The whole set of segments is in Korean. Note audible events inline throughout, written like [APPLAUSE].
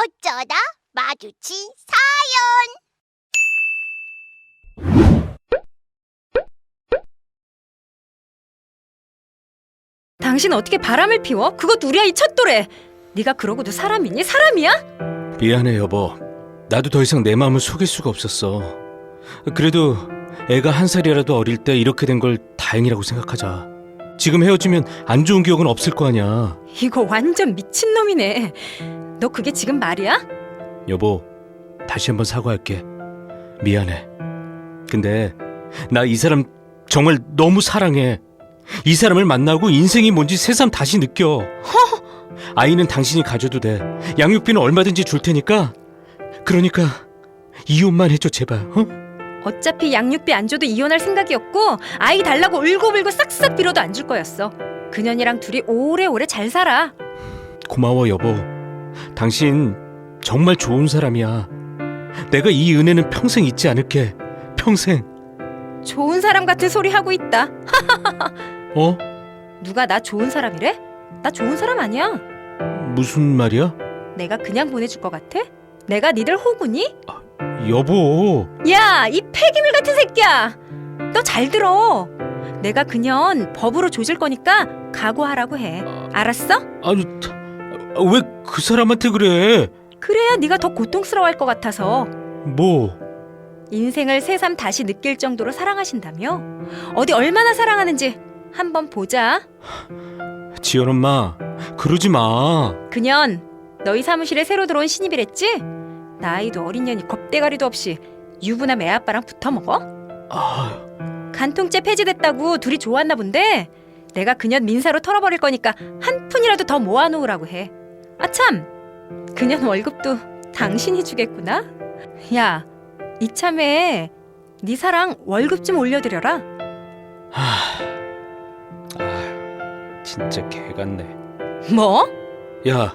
어쩌다 마주친 당신 어떻게 바람을 피워? 그것도 우리 아이 첫 또래. 네가 그러고도 사람이니? 사람이야? 미안해 여보. 나도 더 이상 내 마음을 속일 수가 없었어. 그래도 애가 한 살이라도 어릴 때 이렇게 된 걸 다행이라고 생각하자. 지금 헤어지면 안 좋은 기억은 없을 거 아니야. 이거 완전 미친놈이네. 너 그게 지금 말이야? 여보, 다시 한번 사과할게. 미안해. 근데 나 이 사람 정말 너무 사랑해. 이 사람을 만나고 인생이 뭔지 새삼 다시 느껴. 아이는 당신이 가져도 돼. 양육비는 얼마든지 줄 테니까. 그러니까 이혼만 해줘 제발. 어? 어차피 양육비 안 줘도 이혼할 생각이었고 아이 달라고 울고불고 싹싹 빌어도 안 줄 거였어. 그년이랑 둘이 오래오래 잘 살아. 고마워 여보. 당신 정말 좋은 사람이야. 내가 이 은혜는 평생 잊지 않을게. 평생. 좋은 사람 같은 소리 하고 있다. [LAUGHS] 어? 누가 나 좋은 사람이래? 나 좋은 사람 아니야. 무슨 말이야? 내가 그냥 보내줄 것 같아? 내가 니들 호구니? 여보. 야, 이 폐기물 같은 새끼야! 너 잘 들어. 내가 그년 법으로 조질 거니까 각오하라고 해. 알았어? 아니 왜 그 사람한테 그래? 그래야 네가 더 고통스러워할 것 같아서 뭐? 인생을 새삼 다시 느낄 정도로 사랑하신다며? 어디 얼마나 사랑하는지 한번 보자. 지연 엄마 그러지 마. 그년 너희 사무실에 새로 들어온 신입이랬지? 나이도 어린 년이 겁대가리도 없이 유부남 애 아빠랑 붙어 먹어? 아, 간통죄 폐지됐다고 둘이 좋았나 본데 내가 그년 민사로 털어버릴 거니까 한 푼이라도 더 모아놓으라고 해. 아참, 그년 월급도 당신이 주겠구나. 야, 이참에 네 사랑 월급 좀 올려드려라. 아, 진짜 개 같네. 뭐? 야,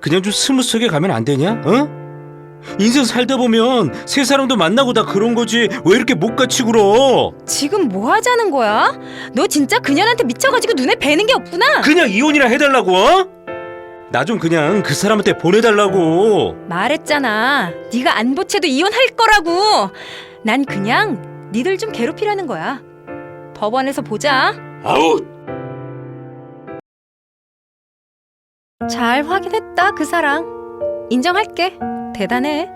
그냥 좀 스무스하게 가면 안 되냐? 어? 인생 살다 보면 새 사람도 만나고 다 그런 거지. 왜 이렇게 못 같이 굴어? 지금 뭐 하자는 거야? 너 진짜 그년한테 미쳐가지고 눈에 뵈는 게 없구나. 그냥 이혼이나 해달라고? 어? 나 좀 그냥 그 사람한테 보내달라고. 말했잖아. 네가 안 보채도 이혼할 거라고. 난 그냥 니들 좀 괴롭히라는 거야. 법원에서 보자. 아우, 잘 확인했다 그 사랑. 인정할게. 대단해.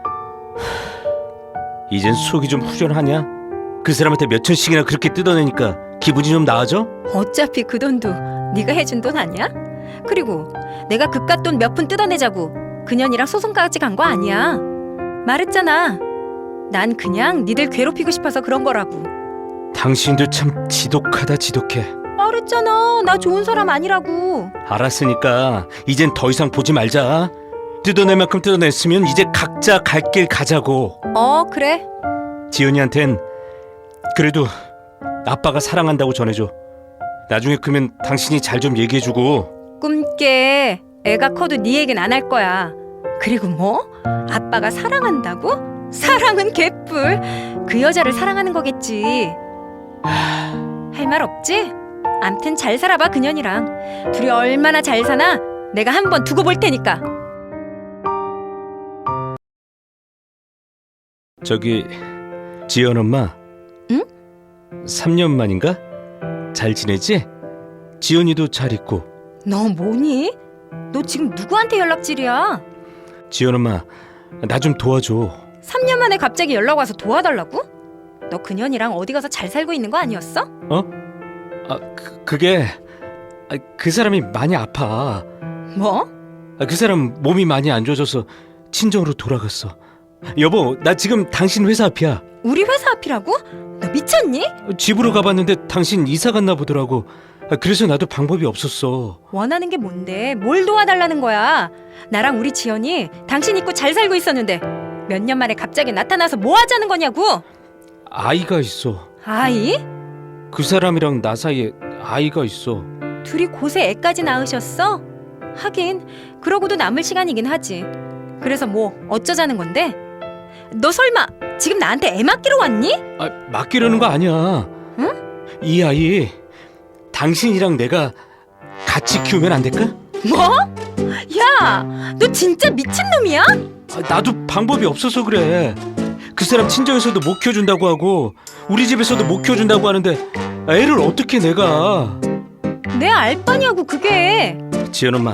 [SIGHS] 이젠 속이 좀 후련하냐? 그 사람한테 몇 천씩이나 그렇게 뜯어내니까 기분이 좀 나아져? 어차피 그 돈도 네가 해준 돈 아니야? 그리고 내가 그깟 돈 몇 푼 뜯어내자고 그년이랑 소송까지 간 거 아니야. 말했잖아. 난 그냥 니들 괴롭히고 싶어서 그런 거라고. 당신도 참 지독하다 지독해. 말했잖아. 나 좋은 사람 아니라고. 알았으니까 이젠 더 이상 보지 말자. 뜯어낼 만큼 뜯어냈으면 이제 각자 갈 길 가자고. 어, 그래. 지은이한텐 그래도 아빠가 사랑한다고 전해줘. 나중에 크면 당신이 잘 좀 얘기해주고. 꿈깨. 애가 커도 네 얘긴 안 할 거야. 그리고 뭐? 아빠가 사랑한다고? 사랑은 개뿔. 그 여자를 사랑하는 거겠지. 할 말 없지? 암튼 잘 살아봐 그년이랑. 둘이 얼마나 잘 사나 내가 한번 두고 볼 테니까. 저기 지연 엄마. 응? 3년 만인가? 잘 지내지? 지연이도 잘 있고. 너 뭐니? 너 지금 누구한테 연락질이야? 지연 엄마 나 좀 도와줘. 3년 만에 갑자기 연락 와서 도와달라고? 너 그년이랑 어디 가서 잘 살고 있는 거 아니었어? 아 그, 그게 아, 그 사람이 많이 아파. 뭐? 아, 그 사람 몸이 많이 안 좋아져서 친정으로 돌아갔어. 여보, 나 지금 당신 회사 앞이야. 우리 회사 앞이라고? 너 미쳤니? 집으로 가봤는데 당신 이사 갔나 보더라고. 아, 그래서 나도 방법이 없었어. 원하는 게 뭔데? 뭘 도와달라는 거야? 나랑 우리 지연이 당신 있고 잘 살고 있었는데 몇 년 만에 갑자기 나타나서 뭐 하자는 거냐고? 아이가 있어. 아이? 그 사람이랑 나 사이에 아이가 있어. 둘이 곳에 애까지 낳으셨어? 하긴 그러고도 남을 시간이긴 하지. 그래서 뭐 어쩌자는 건데? 너 설마 지금 나한테 애 맡기러 왔니? 아, 맡기려는 거 아니야. 응? 이 아이 당신이랑 내가 같이 키우면 안 될까? 뭐? 야, 너 진짜 미친놈이야? 아, 나도 방법이 없어서 그래. 그 사람 친정에서도 못 키워준다고 하고 우리 집에서도 못 키워준다고 하는데 애를 어떻게 내가? 내 알바냐고 그게. 지연 엄마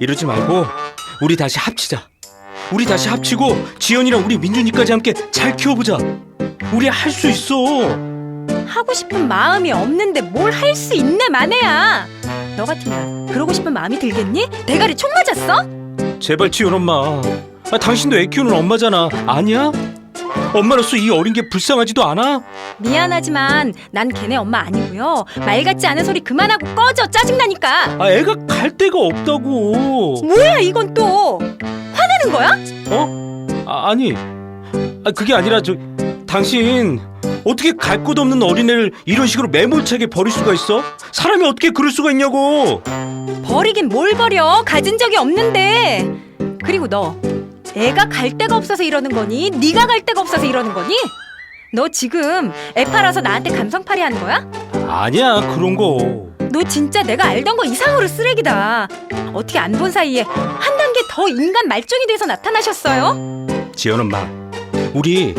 이러지 말고 우리 다시 합치자. 우리 다시 합치고 지연이랑 우리 민준이까지 함께 잘 키워보자. 우리 할 수 있어. 하고 싶은 마음이 없는데 뭘 할 수 있네 마네야. 너 같으면 그러고 싶은 마음이 들겠니? 대가리 총 맞았어? 제발 지연 엄마. 아, 당신도 애 키우는 엄마잖아. 아니야? 엄마로서 이 어린 게 불쌍하지도 않아? 미안하지만 난 걔네 엄마 아니고요. 말 같지 않은 소리 그만하고 꺼져 짜증나니까. 아, 애가 갈 데가 없다고. 뭐야 이건 또 화내는 거야? 어? 아, 아니. 아, 그게 아니라 저 당신 어떻게 갈 곳 없는 어린애를 이런 식으로 매몰차게 버릴 수가 있어? 사람이 어떻게 그럴 수가 있냐고. 버리긴 뭘 버려 가진 적이 없는데. 그리고 너 애가 갈 데가 없어서 이러는 거니? 네가 갈 데가 없어서 이러는 거니? 너 지금 애 팔아서 나한테 감성팔이 하는 거야? 아니야, 그런 거. 너 진짜 내가 알던 거 이상으로 쓰레기다. 어떻게 안 본 사이에 한 단계 더 인간 말종이 돼서 나타나셨어요? 지연 엄마. 우리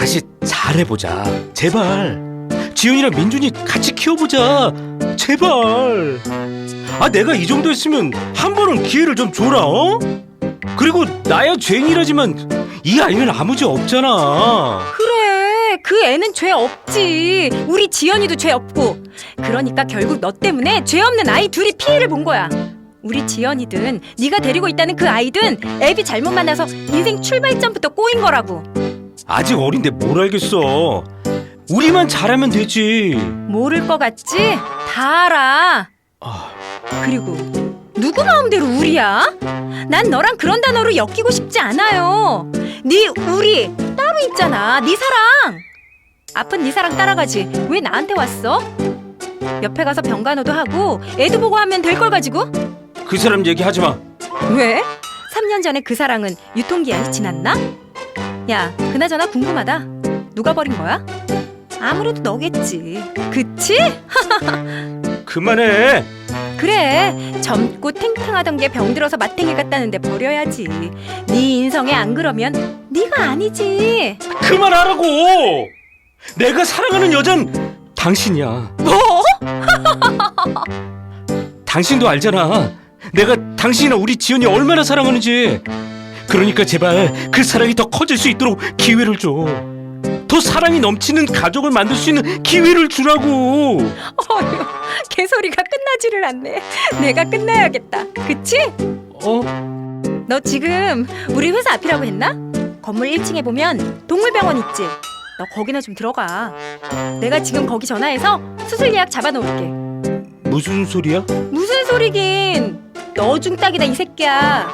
다시 잘해보자. 제발. 지연이랑 민준이 같이 키워보자. 제발. 아, 내가 이 정도 했으면 한 번은 기회를 좀 줘라, 어? 그리고 나야 죄인이라지만 이 아이는 아무 죄 없잖아. 그래, 그 애는 죄 없지. 우리 지연이도 죄 없고. 그러니까 결국 너 때문에 죄 없는 아이 둘이 피해를 본 거야. 우리 지연이든 네가 데리고 있다는 그 아이든 애비 잘못 만나서 인생 출발점부터 꼬인 거라고. 아직 어린데 뭘 알겠어. 우리만 잘하면 되지. 모를 것 같지? 다 알아. 아, 그리고 누구 마음대로 우리야? 난 너랑 그런 단어로 엮이고 싶지 않아요. 네 우리 따로 있잖아. 네 사랑. 아픈 네 사랑 따라가지. 왜 나한테 왔어? 옆에 가서 병간호도 하고 애도 보고 하면 될 걸 가지고? 그 사람 얘기하지 마. 왜? 3년 전에 그 사랑은 유통기한이 지났나? 야, 그나저나 궁금하다. 누가 버린 거야? 아무래도 너겠지. 그치? [LAUGHS] 그만해. 그래 젊고 탱탱하던 게 병들어서 마탱이 같다는데 버려야지 네 인성에 안 그러면 네가 아니지 그만하라고. 내가 사랑하는 여잔 당신이야. 뭐? [LAUGHS] 당신도 알잖아. 내가 당신이나 우리 지연이 얼마나 사랑하는지. 그러니까 제발 그 사랑이 더 커질 수 있도록 기회를 줘. 더 사랑이 넘치는 가족을 만들 수 있는 기회를 주라고. 어휴 개소리가 끝나지를 않네 내가 끝내야겠다 그치? 어? 너 지금 우리 회사 앞이라고 했나? 건물 1층에 보면 동물병원 있지 너 거기나 좀 들어가 내가 지금 거기 전화해서 수술 예약 잡아놓을게 무슨 소리야? 무슨 소리긴 너 중 딱이다 이 새끼야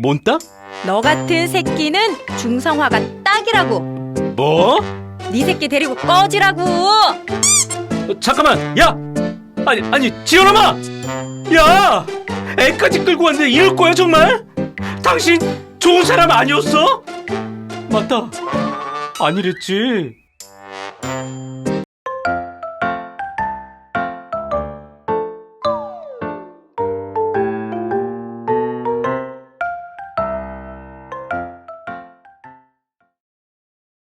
뭔 따? 너 같은 새끼는 중성화가 딱이라고. 뭐? 네 새끼 데리고 꺼지라고. 어, 잠깐만. 야. 아니 아니 지연아마. 야. 애까지 끌고 왔는데 이럴 거야 정말? 당신 좋은 사람 아니었어? 맞다. 아니랬지.